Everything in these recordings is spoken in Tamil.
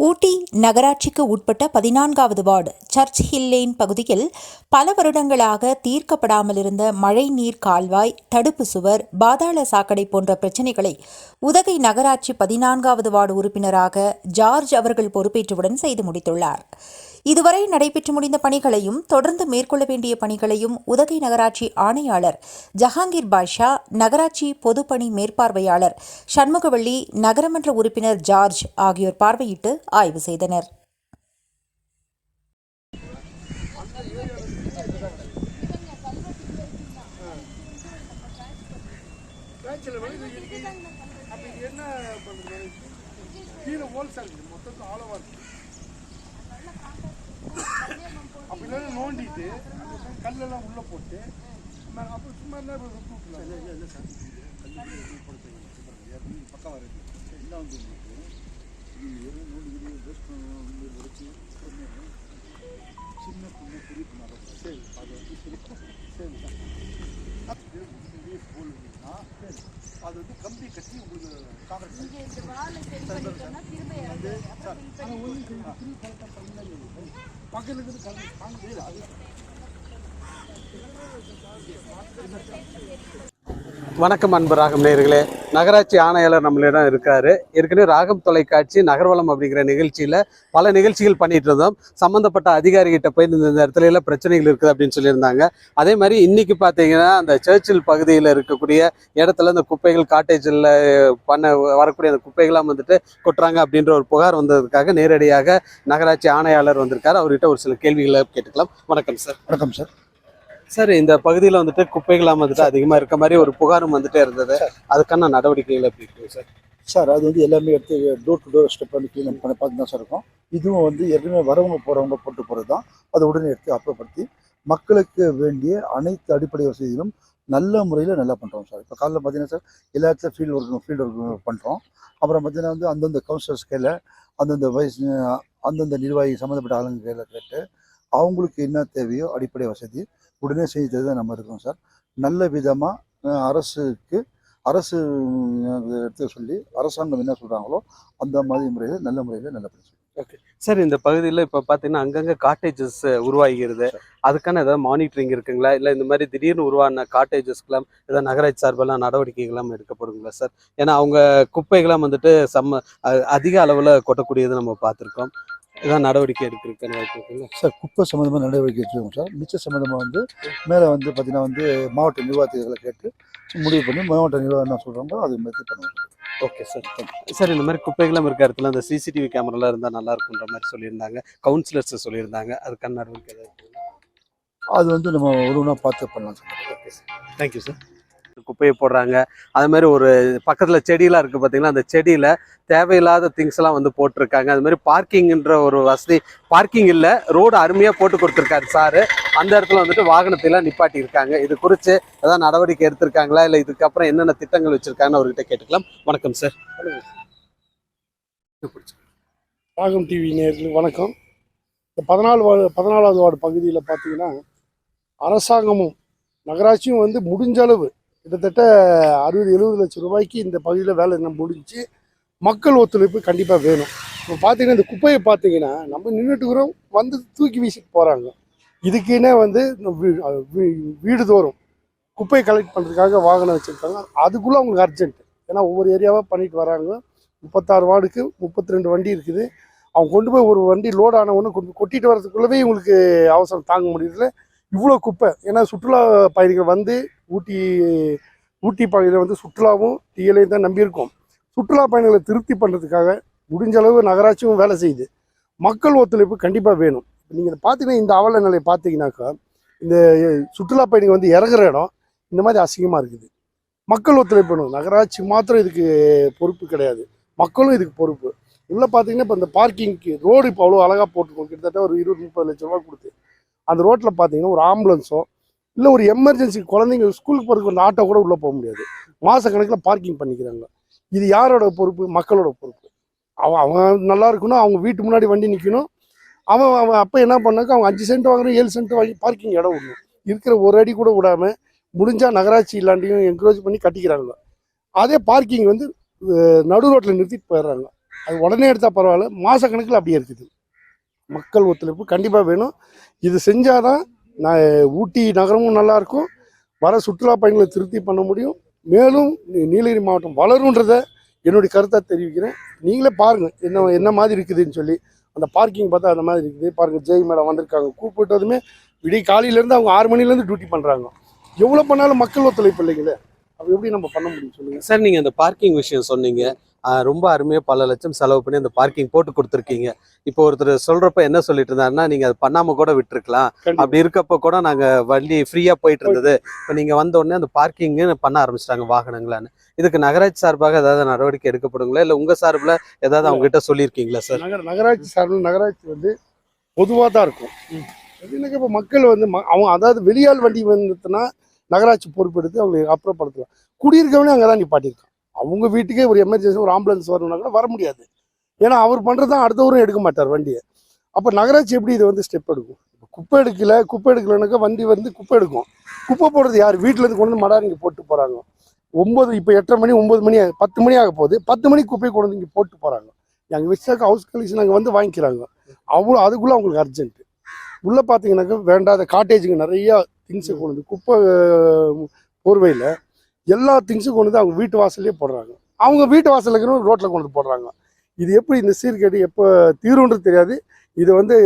ஊட்டி நகராட்சிக்கு உட்பட்ட பதினான்காவது வார்டு சர்ச் ஹில் லேன் பகுதியில் பல வருடங்களாக தீர்க்கப்படாமல் இருந்த மழைநீர் கால்வாய் தடுப்பு சுவர் பாதாள சாக்கடை போன்ற பிரச்சினைகளை உதகை நகராட்சி பதினான்காவது வார்டு உறுப்பினராக ஜார்ஜ் அவர்கள் பொறுப்பேற்றவுடன் செய்து முடித்துள்ளார். இதுவரை நடைபெற்று முடிந்த பணிகளையும் தொடர்ந்து மேற்கொள்ள வேண்டிய பணிகளையும் உதகை நகராட்சி ஆணையாளர் ஜஹாங்கீர் பாஷா நகராட்சி பொதுப்பணி மேற்பார்வையாளர் சண்முகவள்ளி நகரமன்ற உறுப்பினர் ஜார்ஜ் ஆகியோர் பார்வையிட்டு ஆய்வு செய்தனர். கீழே வந்து இது இது- அப்போ இது என்ன பண்ணுறது கீழே ஹோல்ஸாக இருக்குது மொத்தத்தில் ஆழமாக இருக்குது அப்படி நோண்டிட்டு கல்லெல்லாம் உள்ளே போட்டு அப்புறம் சும்மா என்ன விட்டுலாம் இல்லை இல்லை சார். பக்கம் வருது என்ன வந்து சின்ன பொண்ணு பெரிய பொண்ணு சரி அது வந்து சரி சரி போல்னா அது வந்து கம்பி கட்டி உங்களுக்கு காங்கிரஸ் பக்கத்தில் காங்கிரஸ் அது வணக்கம் அன்பு ராகம் நேயர்களே. நகராட்சி ஆணையாளர் நம்மளிடம் இருக்காரு. ஏற்கனவே ராகம் தொலைக்காட்சி நகர்வலம் அப்படிங்கிற நிகழ்ச்சியில் பல நிகழ்ச்சிகள் பண்ணிட்டு இருந்தோம். சம்மந்தப்பட்ட அதிகாரிகிட்ட போய் இந்த இந்த இடத்துல எல்லாம் பிரச்சனைகள் இருக்குது அப்படின்னு சொல்லியிருந்தாங்க. அதே மாதிரி இன்னைக்கு பார்த்தீங்கன்னா அந்த சர்ச்சில் பகுதியில் இருக்கக்கூடிய இடத்துல இந்த குப்பைகள் காட்டேஜில் பண்ண வரக்கூடிய அந்த குப்பைகள்லாம் வந்துட்டு கொட்டுறாங்க அப்படின்ற ஒரு புகார் வந்ததுக்காக நேரடியாக நகராட்சி ஆணையாளர் வந்திருக்காரு. அவர்கிட்ட ஒரு சில கேள்விகளை கேட்டுக்கலாம். வணக்கம் சார். வணக்கம் சார். சார் இந்த பகுதியில் வந்துட்டு குப்பைகள்லாம் வந்துட்டு அதிகமாக இருக்க மாதிரி ஒரு புகாரும் வந்துட்டே இருந்தது. அதுக்கான நடவடிக்கைகள் எப்படி இருக்கு? சார் சார் அது வந்து எல்லாமே எடுத்து டோர் டு டோர் ஸ்டெப் பண்ணி க்ளீன் பண்ணி பார்த்து தான் சார் இருக்கும். இதுவும் வந்து ஏற்கனவே வரவங்க போகிறவங்க போட்டு போகிறது தான் அதை உடனே எடுத்து அப்புறப்படுத்தி மக்களுக்கு வேண்டிய அனைத்து அடிப்படை வசதிகளும் நல்ல முறையில் நல்லா பண்ணுறோம் சார் இப்போ காலையில் பார்த்தீங்கன்னா சார் எல்லா இடத்துல ஃபீல்டு ஒர்க் ஃபீல்டு ஒர்க் பண்ணுறோம் அப்புறம் பார்த்தீங்கன்னா வந்து அந்தந்த கவுன்சிலர்ஸ் கையில் அந்தந்த வயசு அந்தந்த நிர்வாகி சம்மந்தப்பட்ட ஆளுங்க கையில் கேட்டு அவங்களுக்கு என்ன தேவையோ அடிப்படை வசதி உடனே செஞ்சு தருவதை நம்ம இருக்கோம் சார். நல்ல விதமாக அரசுக்கு அரசு எடுத்து சொல்லி அரசாங்கம் என்ன சொல்கிறாங்களோ அந்த மாதிரி முறையில் நல்ல முறையில் நல்ல பண்ணி சார் இந்த பகுதியில் இப்போ பார்த்தீங்கன்னா அங்கங்கே காட்டேஜஸ் உருவாகிறது அதுக்கான ஏதாவது மானிட்டரிங் இருக்குங்களா? இல்லை இந்த மாதிரி திடீர்னு உருவான காட்டேஜஸ்க்கெல்லாம் ஏதாவது நகராட்சி சார்பெல்லாம் நடவடிக்கைகள்லாம் எடுக்கப்படுங்களா சார் ஏன்னா அவங்க குப்பைகள்லாம் வந்துட்டு செம்ம அதிக அளவில் கொட்டக்கூடியது நம்ம பார்த்துருக்கோம். ஏதாவது நடவடிக்கை எடுக்கிறதுக்கான வாய்ப்பு இருக்குங்களா சார் குப்பை சம்மந்தமாக நடவடிக்கை எடுத்துருக்கோம் சார். மிச்ச சம்மந்தமாக வந்து மேலே வந்து பார்த்தீங்கன்னா வந்து மாவட்ட நிர்வாகத்துகளை கேட்டு முடிவு பண்ணி மாவட்ட நிர்வாகம் என்ன சொல்கிறாங்களோ அது மாதிரி பண்ணுவோம் ஓகே சார். சார் இந்த மாதிரி குப்பைகளும் இருக்க இடத்துல அந்த சிசிடிவி கேமராலாம் இருந்தால் நல்லா இருக்குன்ற மாதிரி சொல்லியிருந்தாங்க. கவுன்சிலர்ஸ் சொல்லியிருந்தாங்க. அதுக்கான நடவடிக்கை? அது வந்து நம்ம ஒன்றா பார்த்து பண்ணலாம் sir. Okay sir. Thank you sir குப்பையை போடுறாங்க. அது மாதிரி ஒரு பக்கத்தில் செடியெலாம் இருக்குது பார்த்திங்கன்னா அந்த செடியில் தேவையில்லாத திங்ஸ் எல்லாம் வந்து போட்டிருக்காங்க. அது மாதிரி பார்க்கிங்ன்ற ஒரு வசதி பார்க்கிங் இல்லை ரோடு அருமையாக போட்டு கொடுத்துருக்காரு சாரு அந்த இடத்துல வந்துட்டு வாகனத்தையெல்லாம் நிப்பாட்டியிருக்காங்க இது குறித்து ஏதாவது நடவடிக்கை எடுத்திருக்காங்களா? இல்லை இதுக்கப்புறம் என்னென்ன திட்டங்கள் வச்சுருக்காங்கன்னு அவர்கிட்ட கேட்டுக்கலாம். வணக்கம் சார் ராகம் டிவி நேரில் வணக்கம். இந்த பதினாலு வார்டு பதினாலாவது வார்டு பகுதியில் பார்த்தீங்கன்னா அரசாங்கமும் நகராட்சியும் வந்து முடிஞ்ச அளவு கிட்டத்தட்ட அறுபது எழுபது லட்சம் ரூபாய்க்கு இந்த பகுதியில் வேலை என்ன முடிஞ்சு மக்கள் ஒத்துழைப்பு கண்டிப்பாக வேணும். இப்போ பார்த்தீங்கன்னா இந்த குப்பையை பார்த்தீங்கன்னா நம்ம நின்றுட்டுக்கிறோம் வந்து தூக்கி வீசிட்டு போகிறாங்க இதுக்குன்னே வந்து வீடு தோறும் குப்பையை கலெக்ட் பண்ணுறதுக்காக வாகனம் வச்சுருக்காங்க. அதுக்குள்ளே அவங்களுக்கு அர்ஜென்ட் ஏன்னா ஒவ்வொரு ஏரியாவாக பண்ணிட்டு வராங்க. முப்பத்தாறு வார்டுக்கு முப்பத்தி ரெண்டு வண்டி இருக்குது. அவங்க கொண்டு போய் ஒரு வண்டி லோட் ஆன ஒன்று கொண்டு கொட்டிட்டு வரதுக்குள்ளவே இவங்களுக்கு அவசரம் தாங்க முடியல இவ்வளோ குப்பை. ஏன்னா சுற்றுலா பயணிகள் வந்து ஊட்டி ஊட்டி பகுதியில் வந்து சுற்றுலாவும் டிஎலையும் தான் நம்பியிருக்கோம். சுற்றுலா பயணிகளை திருப்தி பண்ணுறதுக்காக முடிஞ்ச அளவு நகராட்சியும் வேலை செய்யுது. மக்கள் ஒத்துழைப்பு கண்டிப்பாக வேணும். நீங்கள் பார்த்தீங்கன்னா இந்த அவல நிலையை பார்த்தீங்கன்னாக்கா இந்த சுற்றுலா பயணிகள் வந்து இறங்குற இடம் இந்த மாதிரி அசிங்கமாக இருக்குது. மக்கள் ஒத்துழைப்பு வேணும். நகராட்சி மாத்திரம் இதுக்கு பொறுப்பு கிடையாது. மக்களும் இதுக்கு பொறுப்பு. உள்ளே பார்த்தீங்கன்னா இப்போ இந்த பார்க்கிங்க்கு ரோடு இப்போ அவ்வளோ அழகாக போட்டுருக்கோம். கிட்டத்தட்ட ஒரு இருபது முப்பது லட்ச ரூபா கொடுத்து. அந்த ரோட்டில் பார்த்தீங்கன்னா ஒரு ஆம்புலன்ஸோ இல்லை ஒரு எமர்ஜென்சி குழந்தைங்க ஸ்கூலுக்கு போகிறதுக்கு ஒரு ஆட்டோ கூட உள்ளே போக முடியாது. மாத கணக்கில் பார்க்கிங் பண்ணிக்கிறாங்க. இது யாரோட பொறுப்பு? மக்களோட பொறுப்பு. அவன் அவன் நல்லா இருக்கணும். அவங்க வீட்டு முன்னாடி வண்டி நிற்கணும் அவன் அவன் அப்போ என்ன பண்ணாக்க அவங்க அஞ்சு சென்ட் வாங்குறோம் ஏழு சென்ட் வாங்கி பார்க்கிங் இடம் விடணும். இருக்கிற ஒரு அடி கூட விடாமல் முடிஞ்சால் நகராட்சி இல்லாண்டியும் என்கரேஜ் பண்ணி கட்டிக்கிறாங்க. அதே பார்க்கிங் வந்து நடு ரோட்டில் நிறுத்திட்டு போயிடுறாங்க. அது உடனே எடுத்தால் பரவாயில்ல. மாதக்கணக்கில் அப்படியே இருக்குது. மக்கள் ஒத்துழைப்பு கண்டிப்பாக வேணும். இது செஞ்சால் தான் நான் ஊட்டி நகரமும் நல்லாயிருக்கும் வர சுற்றுலா பயணிகளை திருப்தி பண்ண முடியும். மேலும் நீலகிரி மாவட்டம் வளருன்றத என்னுடைய கருத்தை தெரிவிக்கிறேன். நீங்களே பாருங்கள் என்ன என்ன மாதிரி இருக்குதுன்னு சொல்லி. அந்த பார்க்கிங் பார்த்தா அந்த மாதிரி இருக்குது. பாருங்கள் ஜெய் மேடம் வந்திருக்காங்க. கூப்பிட்டதுமே விடிய காலையிலேருந்து அவங்க ஆறு மணிலேருந்து டியூட்டி பண்ணுறாங்க எவ்வளோ பண்ணாலும் மக்கள் ஒத்துழைப்பு இல்லைங்களே? அப்போ எப்படி நம்ம பண்ண முடியும் சொல்லுங்கள் சார் நீங்கள் அந்த பார்க்கிங் விஷயம் சொன்னீங்க. ரொம்ப அருமையா பல லட்சம் செலவு பண்ணி அந்த பார்க்கிங் போட்டு கொடுத்துருக்கீங்க. இப்போ ஒருத்தர் சொல்றப்ப என்ன சொல்லிட்டு இருந்தாருன்னா நீங்க அது பண்ணாம கூட விட்டுருக்கலாம். அப்படி இருக்கப்ப கூட நாங்க வண்டி ஃப்ரீயா போயிட்டு இருந்தது. இப்போ நீங்க வந்த உடனே அந்த பார்க்கிங் பண்ண ஆரம்பிச்சிட்டாங்க வாகனங்களான்னு. இதுக்கு நகராட்சி சார்பாக ஏதாவது நடவடிக்கை எடுக்கப்படுங்களா? இல்ல உங்க சார்பில் ஏதாவது அவங்க கிட்ட சொல்லியிருக்கீங்களா சார் நகர நகராட்சி சார்பில் நகராட்சி வந்து பொதுவாக தான் இருக்கும். இப்போ மக்கள் வந்து அவங்க அதாவது வெளியால் வண்டி வந்துட்டுனா நகராட்சி பொறுப்பெடுத்து அவங்களை அப்புறப்படுத்தலாம். குடியிருக்கவனே அங்கே தான் நிப்பாட்டியிருக்கான். அவங்க வீட்டுக்கே ஒரு எமர்ஜென்சி ஒரு ஆம்புலன்ஸ் வரணும்னா கூட வர முடியாது. ஏன்னா அவர் பண்ணுறது தான் அடுத்தவரும் எடுக்க மாட்டார் வண்டியை. அப்போ நகராட்சி எப்படி இதை வந்து ஸ்டெப் எடுக்கும்? குப்பை எடுக்கல குப்பை எடுக்கலனாக்கா வண்டி வந்து குப்பை எடுக்கும். குப்பை போடுறது யார்? வீட்டிலேருந்து கொண்டு வந்து மடாரிங்க இங்கே போட்டு போகிறாங்க ஒம்பது இப்போ எட்டரை மணி ஒம்பது மணி பத்து மணி ஆக போகுது. பத்து மணிக்கு குப்பையை கொண்டு வந்து இங்கே போட்டு போகிறாங்க எங்கள் வச்சாக்க ஹவுஸ் கலெக்ஷன் அங்கே வந்து வாங்கிக்கிறாங்க. அவ்வளோ அதுக்குள்ளே அவங்களுக்கு அர்ஜென்ட்டு உள்ளே பார்த்தீங்கன்னாக்கா வேண்டாத காட்டேஜுங்க நிறையா திங்ஸை கொண்டு வந்து குப்பை போர்வையில் எல்லா திங்ஸும் கொண்டு வந்து அவங்க வீட்டு வாசல்லே போடுறாங்க. அவங்க வீட்டு வாசலில் இருக்கிறவங்க ரோட்டில் கொண்டு வந்து போடுறாங்க. இது எப்படி இந்த சீர்கேடு எப்போ தீருன்றது தெரியாது. இது வந்து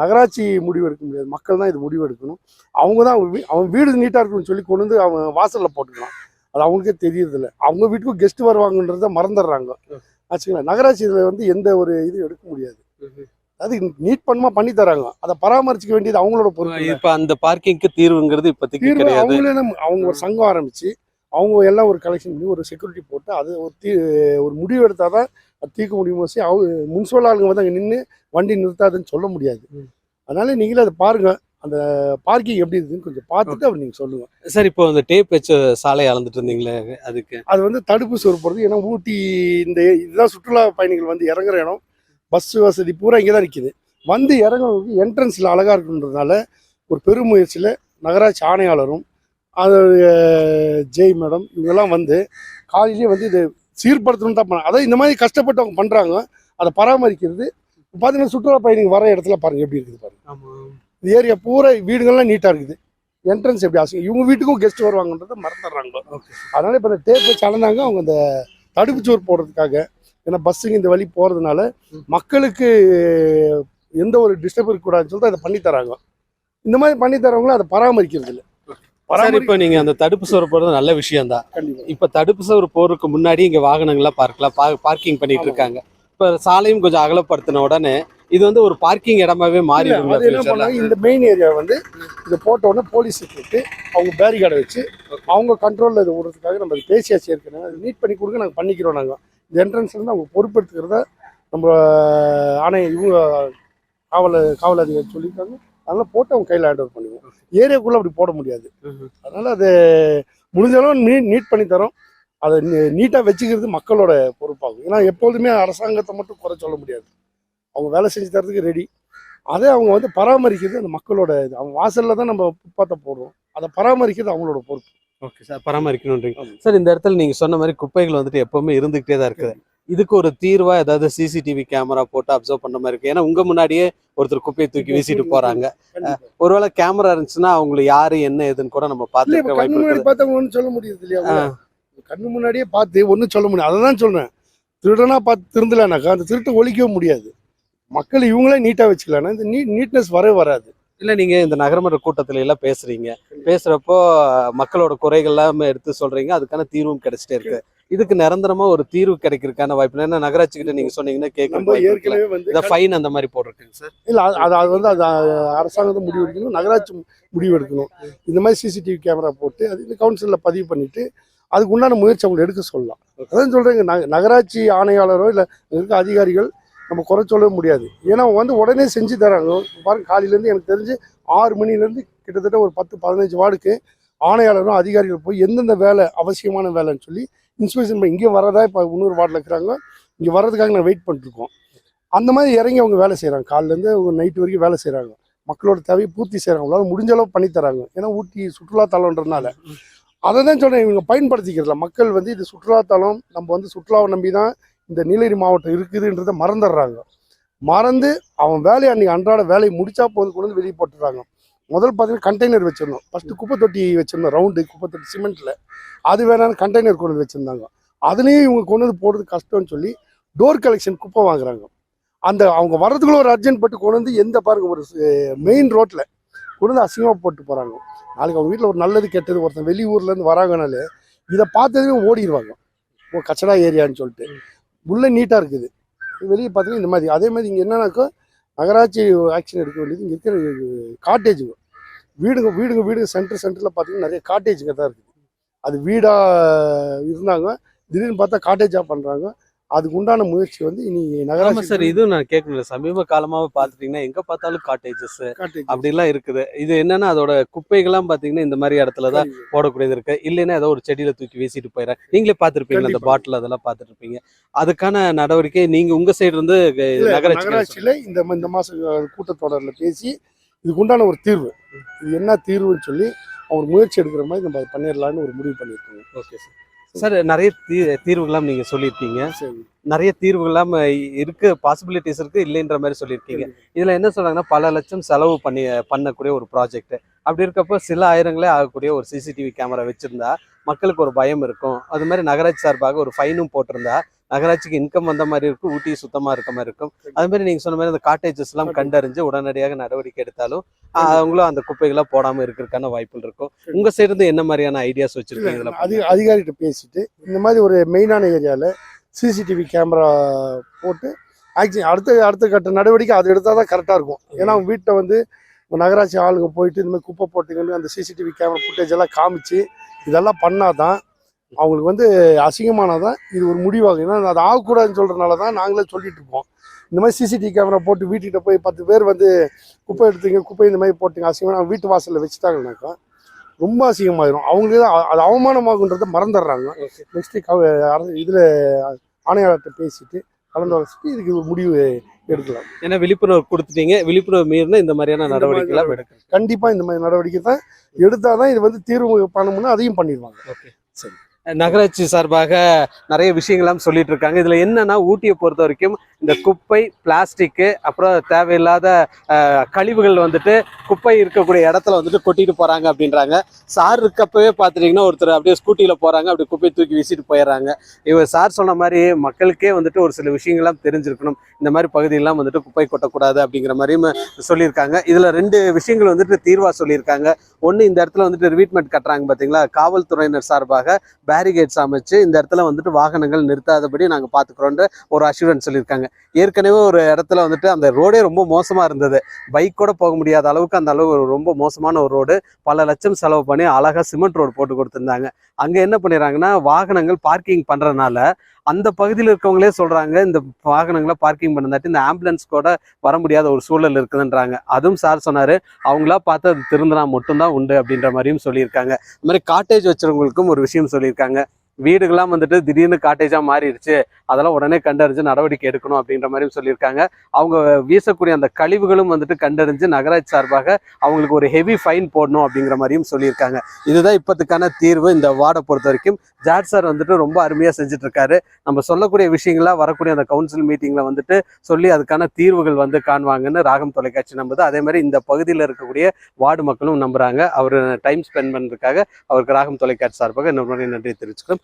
நகராட்சி முடிவு எடுக்க முடியாது. மக்கள் தான் இது முடிவு எடுக்கணும். அவங்க தான் அவங்க அவன் வீடு நீட்டாக இருக்கணும்னு சொல்லி கொண்டு வந்து அவன் வாசலில் போட்டுக்கலாம். அது அவங்களுக்கே தெரியறதில்ல. அவங்க வீட்டுக்கும் கெஸ்ட் வருவாங்கன்றத மறந்துடுறாங்க. ஆச்சுங்களா? நகராட்சி இதில் வந்து எந்த ஒரு இது எடுக்க முடியாது. அது நீட் பண்ணுமா பண்ணி தராங்க. அதை பராமரிச்சுக்க வேண்டியது அவங்களோட பொறுப்பு. இப்ப அந்த பார்க்கிங்க்கு தீர்வுங்கிறது இப்போதைக்கு தீர்வு கிடையாது. அவங்களே அவங்க ஒரு சங்கம் ஆரம்பிச்சு அவங்க எல்லாம் ஒரு கலெக்ஷன் பண்ணி ஒரு செக்யூரிட்டி போட்டு அது ஒரு தீ ஒரு முடிவு எடுத்தால் தான் அது தீர்க்க முடியுமோ சரி அவங்க முன்சிபல் ஆளுங்க வந்து அங்கே நின்று வண்டி நிறுத்தாதுன்னு சொல்ல முடியாது. அதனால நீங்களே அதை பாருங்க. அந்த பார்க்கிங் எப்படி இருக்குன்னு கொஞ்சம் பார்த்துட்டு அவர் நீங்கள் சொல்லுங்க. சார் இப்போ அந்த டேப் வச்சு சாலை அளந்துட்டு இருந்தீங்களே அதுக்கு? அது வந்து தடுப்பு சுவர் போடுறது. ஏன்னா ஊட்டி இந்த இதுதான் சுற்றுலா பயணிகள் வந்து இறங்குற இடம். பஸ் வசதி பூரா இங்கே தான் நிற்கிது வந்து இறங்குறவங்களுக்கு என்ட்ரன்ஸில் அழகாக இருக்குன்றதுனால ஒரு பெருமுயற்சியில் நகராட்சி ஆணையாளரும் அது ஜெய் மேடம் இவங்கெல்லாம் வந்து காலையிலேயே வந்து இதை சீர்படுத்தணும் தான் பண்ண அதாவது இந்த மாதிரி கஷ்டப்பட்டு அவங்க பண்ணுறாங்க அதை பராமரிக்கிறது. பார்த்தீங்கன்னா சுற்றுலா பயணிகள் வர இடத்துல பாருங்கள் எப்படி இருக்குது பாருங்க. இந்த ஏரியா பூரா வீடுகள்லாம் நீட்டாக இருக்குது. என்ட்ரன்ஸ் எப்படி ஆசை இவங்க வீட்டுக்கும் கெஸ்ட் வருவாங்கன்றதை மறந்துடுறாங்க. அதனால இப்போ இந்த டேப் வச்சு அளந்தாங்க அவங்க இந்த தடுப்பு சுவர் போடுறதுக்காக. ஏன்னா பஸ்ஸுங்க இந்த வழி போகிறதுனால மக்களுக்கு எந்த ஒரு டிஸ்டர்ப் இருக்கக்கூடாதுன்னு சொல்லிட்டு அதை பண்ணி தராங்க. இந்த மாதிரி பண்ணி தரவங்களும் அதை பராமரிக்கிறது இல்லை சார் இப்போ நீங்க அந்த தடுப்பு சுவர் போடுறது நல்ல விஷயம் தான் இப்ப தடுப்பு சுவர் போறதுக்கு முன்னாடி இங்க வாகனங்கள்லாம் பார்க்கலாம் பார்க்கிங் பண்ணிட்டு. இருக்காங்க. இப்ப சாலையும் கொஞ்சம் அகலப்படுத்தின உடனே இது வந்து ஒரு பார்க்கிங் இடமாவே பண்ணாங்க? இந்த மெயின் ஏரியா வந்து இதை போட்ட உடனே போலீஸ் கூப்பிட்டு அவங்க பேரிகார்டை வச்சு அவங்க கண்ட்ரோலில் இதை விடுறதுக்காக நம்ம பேசியாச்சு ஏற்கனவே. அது நீட் பண்ணி கொடுக்க நாங்கள் பண்ணிக்கிறோம் நாங்கள் இந்த என்ட்ரன்ஸ் வந்து அவங்க பொறுப்பெடுத்துக்கிறத நம்ம ஆணை இவங்க காவல் காவல் அதிகாரி சொல்லியிருக்காங்க. அதெல்லாம் போட்டு அவங்க கையில் ஹேண்ட் ஓவர் பண்ணுவோம் ஏரியாக்குள்ளே அப்படி போட முடியாது. அதனால அது முடிஞ்ச அளவு நீட் பண்ணி தரோம். அதை நீட்டாக வச்சுக்கிறது மக்களோட பொறுப்பாகும். ஏன்னா எப்பொழுதுமே அரசாங்கத்தை மட்டும் குறை சொல்ல முடியாது. அவங்க வேலை செஞ்சு தரதுக்கு ரெடி அதை அவங்க வந்து பராமரிக்கிறது அந்த மக்களோட இது. அவங்க வாசல்ல தான் நம்ம புட்பாத்தை போடுறோம். அதை பராமரிக்கிறது அவங்களோட பொறுப்பு. Okay sir பராமரிக்கணுன்றீங்க. சார் இந்த இடத்துல நீங்க சொன்ன மாதிரி குப்பைகள் வந்துட்டு எப்பவுமே இருந்துகிட்டே தான் இருக்குது. இதுக்கு ஒரு தீர்வா ஏதாவது சிசிடிவி கேமரா போட்டு அப்சர்வ் பண்ண மாதிரி இருக்கு. ஏன்னா உங்க முன்னாடியே ஒருத்தர் குப்பையை தூக்கி வீசிட்டு போறாங்க. ஒருவேளை கேமரா இருந்துச்சுன்னா அவங்களை யாரு என்ன ஏதுன்னு கூட நம்ம இல்ல இப்ப பார்த்துக்க கண்ணு வாய்ப்பு முன்னாடி இருக்குது. பார்த்தவங்க ஒன்றும் சொல்ல முடியாது இல்லையா? கண்ணு முன்னாடியே பார்த்து ஒன்றும் சொல்ல முடியாது. அதை தான் சொல்றேன். திருடனா பார்த்து திருந்தலைனாக்கா அந்த திருட்டை ஒழிக்கவும் முடியாது. மக்கள் இவங்களே நீட்டா வச்சுக்கலாம்னா இந்த நீட் நீட்னஸ் வரவே வராது. இல்ல நீங்க இந்த நகரமன்ற கூட்டத்துல எல்லாம் பேசுறீங்க. பேசுறப்போ மக்களோட குறைகள் எல்லாம் எடுத்து சொல்றீங்க. அதுக்கான தீர்வும் கிடைச்சிட்டே இருக்கு. இதுக்கு நிரந்தரமா ஒரு தீர்வு கிடைக்கிறதுக்கான வாய்ப்பு. ஏன்னா நகராட்சி கிட்ட நீங்க சொன்னீங்கன்னா கேட்க இந்த ஃபைன் அந்த மாதிரி போட்டிருக்கேங்க சார். இல்ல அது அது- வந்து அது அரசாங்கத்தை முடிவு எடுக்கணும் நகராட்சி முடிவு எடுக்கணும். இந்த மாதிரி சிசிடிவி கேமரா போட்டு அது இந்த கவுன்சிலில் பதிவு பண்ணிட்டு அதுக்கு உண்டான முயற்சி அவங்க எடுக்க சொல்லலாம். அதான் சொல்றேங்க நக நகராட்சி ஆணையாளரோ இல்லை இருக்க அதிகாரிகள் நம்ம குறை சொல்லவே முடியாது. ஏன்னா அவங்க வந்து உடனே செஞ்சு தராங்க. பாருங்க காலையிலேருந்து எனக்கு தெரிஞ்சு ஆறு மணிலேருந்து கிட்டத்தட்ட ஒரு பத்து பதினஞ்சு வார்டுக்கு ஆணையாளரும் அதிகாரிகள் போய் எந்தெந்த வேலை அவசியமான வேலைன்னு சொல்லி இன்ஸ்பிரேஷன் பண்ணி இங்கே வரதா இப்போ இன்னொரு வார்டில் இருக்கிறாங்க இங்கே வர்றதுக்காக நான் வெயிட் பண்ணிட்டுருக்கோம் அந்த மாதிரி இறங்கி அவங்க வேலை செய்கிறாங்க காலிலேருந்து அவங்க நைட்டு வரைக்கும் வேலை செய்கிறாங்க மக்களோட தேவையை பூர்த்தி செய்கிறாங்க அவங்களால முடிஞ்ச அளவு பண்ணித்தராங்க ஏன்னா ஊட்டி சுற்றுலாத்தலன்றதுனால அதை தான் சொல்கிறேன் இவங்க பயன்படுத்திக்கிறதுல. மக்கள் வந்து இது சுற்றுலாத்தலம் நம்ம வந்து சுற்றுலாவை நம்பி தான் இந்த நீலகிரி மாவட்டம் இருக்குதுன்றதை மறந்துடுறாங்க. மறந்து அவன் வேலையை அன்றைக்கி அன்றாட வேலையை முடிச்சா போது கொண்டு வந்து வெளியே போட்டுடுறாங்க முதல் பார்த்தீங்கன்னா கண்டெய்னர் வச்சுருந்தோம். ஃபஸ்ட்டு குப்பை தொட்டி வச்சுருந்தோம் ரவுண்டு குப்பை தொட்டி சிமெண்ட்டில் அது வேணாலும் கண்டெய்னர் கொண்டு வந்து வச்சுருந்தாங்க. அதுலேயும் இவங்க கொண்டு வந்து போடுறது கஷ்டம்னு சொல்லி டோர் கலெக்ஷன் குப்பை வாங்குறாங்க. அந்த அவங்க வர்றதுக்குள்ள ஒரு அர்ஜென்ட் பட்டு கொண்டு வந்து எந்த பாருங்க ஒரு மெயின் ரோட்டில் கொண்டு வந்து அசிங்கமாக போட்டு போகிறாங்க நாளைக்கு அவங்க வீட்டில் ஒரு நல்லது கெட்டது ஒருத்தன் வெளியூர்லேருந்து வராங்கனாலே இதை பார்த்ததுமே ஓடிடுவாங்க. ஓ கச்சடா ஏரியான்னு சொல்லிட்டு. உள்ளே நீட்டாக இருக்குது. வெளியே பார்த்தீங்கன்னா இந்த மாதிரி. அதே மாதிரி இங்கே என்னன்னாக்கா நகராட்சி ஆக்ஷன் எடுக்க வேண்டியது இங்கே இருக்கிற காட்டேஜுங்க வீடுங்க வீடுங்க வீடுங்க சென்டர் சென்டரில் பார்த்தீங்கன்னா நிறைய காட்டேஜுங்க தான் இருக்குது. அது வீடாக இருந்தாங்க. திடீர்னு பார்த்தா காட்டேஜாக பண்ணுறாங்க அதுக்கு உண்டான முயற்சி வந்து இனி நகராட்சி சார் இதுவும் நான் கேட்கல சமீப காலமாவே பாத்துட்டீங்கன்னா எங்க பார்த்தாலும் காட்டேஜஸ் காட்டேஜ் அப்படிலாம் இருக்குது. இது என்னன்னா அதோட குப்பைகள்லாம் பாத்தீங்கன்னா இந்த மாதிரி இடத்துல தான் போடக்கூடியது இருக்கு. இல்லைன்னா ஏதோ ஒரு செடியில தூக்கி வீசிட்டு போயிடுறேன் நீங்களே பார்த்திருப்பீங்க அந்த. பாட்டில் அதெல்லாம் பார்த்துட்டு இருப்பீங்க அதுக்கான நடவடிக்கை நீங்க உங்க சைடு இருந்து நகராட்சியில இந்த இந்த மாச கூட்டத்தொடரில் பேசி இதுக்கு உண்டான ஒரு தீர்வு. இது என்ன தீர்வுன்னு சொல்லி அவங்க முயற்சி எடுக்கிற மாதிரி நம்ம அதை பண்ணிடலாம்னு ஒரு முடிவு பண்ணியிருக்கோங்க ஓகே சார். சார் நிறைய தீ தீர்வுகள்லாம் நீங்க சொல்லியிருக்கீங்க. நிறைய தீர்வுகள்லாம் இருக்கு பாசிபிலிட்டிஸ் இருக்கு இல்லைன்ற மாதிரி சொல்லியிருக்கீங்க. இதுல என்ன சொல்றாங்கன்னா பல லட்சம் செலவு பண்ணி பண்ணக்கூடிய ஒரு ப்ராஜெக்ட் அப்படி இருக்கப்போ சில ஆயிரங்களே ஆகக்கூடிய ஒரு சிசிடிவி கேமரா வச்சிருந்தா மக்களுக்கு ஒரு பயம் இருக்கும். அது மாதிரி நகராட்சி சார்பாக ஒரு ஃபைனும் போட்டிருந்தா நகராட்சிக்கு இன்கம் வந்த மாதிரி இருக்கும் ஊட்டி சுத்தமா இருக்க மாதிரி இருக்கும். அது மாதிரி நீங்க சொன்ன மாதிரி அந்த காட்டேஜஸ் எல்லாம் கண்டறிஞ்சு உடனடியாக நடவடிக்கை எடுத்தாலும் அவங்களும் அந்த குப்பைகளை போடாம இருக்கிறதுக்கான வாய்ப்புகள் இருக்கும். உங்க சைடு இருந்து என்ன மாதிரியான ஐடியாஸ் வச்சிருக்கீங்க இதுல அதி அதிகாரிகிட்ட பேசிட்டு இந்த மாதிரி ஒரு மெயினான ஏரியாவில் சிசிடிவி கேமரா போட்டு ஆக்சுவலி அடுத்த அடுத்த கட்ட நடவடிக்கை அது எடுத்தால் தான் கரெக்டாக இருக்கும். ஏன்னா அவங்க வீட்டில் வந்து நகராட்சி ஆளுங்க போயிட்டு இந்த மாதிரி குப்பை போட்டுங்கன்னு அந்த சிசிடிவி கேமரா ஃபுட்டேஜ் எல்லாம் காமிச்சு இதெல்லாம் பண்ணாதான் அவங்களுக்கு வந்து அசிங்கமானதான் இது ஒரு முடிவாகும். ஏன்னா அது ஆகக்கூடாதுன்னு சொல்கிறதுனால தான் நாங்களே சொல்லிட்டு இருப்போம். இந்த மாதிரி சிசிடிவி கேமரா போட்டு வீட்டுக்கிட்ட போய் பத்து பேர் வந்து குப்பை எடுத்தீங்க குப்பை இந்த மாதிரி போட்டீங்க அசிங்கமாக வீட்டு வாசலில் வச்சுட்டாங்கனாக்கா ரொம்ப அசிங்கமாயிரும். அவங்களுக்கு தான் அது அவமானமாகுன்றதை மறந்துடுறாங்க. நெக்ஸ்ட்டு இதில் ஆணையாளர்கிட்ட பேசிட்டு கலந்து ஆலோசித்து இதுக்கு ஒரு முடிவு எடுக்கலாம். ஏன்னா விழிப்புணர்வு கொடுத்துட்டீங்க. விழிப்புணர்வு மீறினா இந்த மாதிரியான இந்த நடவடிக்கை எல்லாம் மாதிரி எடுக்கணும் கண்டிப்பாக இந்த மாதிரி நடவடிக்கை தான் எடுத்தால் தான் இது வந்து தீர்வு பண்ணணும்னா அதையும் பண்ணிடுவாங்க. ஓகே. சரி. நகராட்சி சார்பாக நிறைய விஷயங்கள்லாம் சொல்லிட்டு இருக்காங்க. இதுல என்னன்னா ஊட்டியை பொறுத்த வரைக்கும் இந்த குப்பை பிளாஸ்டிக்கு அப்புறம் தேவையில்லாத கழிவுகள் வந்துட்டு குப்பை இருக்கக்கூடிய இடத்துல வந்துட்டு கொட்டிட்டு போறாங்க அப்படின்றாங்க. சார் இருக்கப்பவே பார்த்துட்டீங்கன்னா ஒருத்தர் அப்படியே ஸ்கூட்டியில் போறாங்க அப்படியே குப்பையை தூக்கி வீசிட்டு போயிடுறாங்க இவர் சார் சொன்ன மாதிரி மக்களுக்கே வந்துட்டு ஒரு சில விஷயங்கள்லாம் தெரிஞ்சிருக்கணும். இந்த மாதிரி பகுதியெல்லாம் வந்துட்டு குப்பை கொட்டக்கூடாது அப்படிங்கிற மாதிரியும் சொல்லியிருக்காங்க. இதுல ரெண்டு விஷயங்கள் வந்துட்டு தீர்வா சொல்லியிருக்காங்க. ஒன்று இந்த இடத்துல வந்துட்டு ரிவீட்மெண்ட் கட்டுறாங்க பார்த்தீங்களா காவல்துறையினர் சார்பாக பேரிகேட்ஸ் அமைச்சு இந்த இடத்துல வந்துட்டு வாகனங்கள் நிறுத்தாதபடி நாங்கள் பார்த்துக்குறோன்ற ஒரு அஷூரன்ஸ் சொல்லியிருக்காங்க. ஏற்கனவே ஒரு இடத்துல வந்துட்டு அந்த ரோடே ரொம்ப மோசமாக இருந்தது. பைக் கூட போக முடியாத அளவுக்கு அந்த அளவு ரொம்ப மோசமான ஒரு ரோடு பல லட்சம் செலவு பண்ணி அழகாக சிமெண்ட் ரோடு போட்டு கொடுத்துருந்தாங்க. அங்கே என்ன பண்ணிடுறாங்கன்னா வாகனங்கள் பார்க்கிங் பண்ணுறதுனால அந்த பகுதியில் இருக்கவங்களே சொல்கிறாங்க இந்த வாகனங்களை பார்க்கிங் பண்ணதாட்டி இந்த ஆம்புலன்ஸ் கூட வர முடியாத ஒரு சூழல் இருக்குதுன்றாங்க. அதுவும் சார் சொன்னார் அவங்களா பார்த்து அது திருந்தினா மட்டும்தான் உண்டு அப்படின்ற மாதிரியும் சொல்லியிருக்காங்க. இந்த மாதிரி காட்டேஜ் வச்சுருவங்களுக்கும் ஒரு விஷயம் சொல்லியிருக்காங்க. வீடுகள்லாம் வந்துட்டு திடீர்னு காட்டேஜாக மாறிடுச்சு. அதெல்லாம் உடனே கண்டறிஞ்சு நடவடிக்கை எடுக்கணும் அப்படின்ற மாதிரியும் சொல்லியிருக்காங்க. அவங்க வீசக்கூடிய அந்த கழிவுகளும் வந்துட்டு கண்டறிஞ்சு நகராட்சி சார்பாக அவங்களுக்கு ஒரு ஹெவி ஃபைன் போடணும் அப்படிங்கிற மாதிரியும் சொல்லியிருக்காங்க. இதுதான் இப்போத்துக்கான தீர்வு. இந்த வார்டை பொறுத்த வரைக்கும் ஜாட் சார் வந்துட்டு ரொம்ப அருமையாக செஞ்சுட்டு இருக்காரு நம்ம சொல்லக்கூடிய விஷயங்கள்லாம் வரக்கூடிய அந்த கவுன்சில் மீட்டிங்கில் வந்துட்டு சொல்லி அதுக்கான தீர்வுகள் வந்து காணுவாங்கன்னு ராகம் தொலைக்காட்சி நம்புது. அதே மாதிரி இந்த பகுதியில் இருக்கக்கூடிய வார்டு மக்களும் நம்புறாங்க. அவர் டைம் ஸ்பெண்ட் பண்ணுறதுக்காக அவருக்கு ராகம் தொலைக்காட்சி சார்பாக இன்னொரு நன்றி தெரிவிச்சுக்கிறோம்.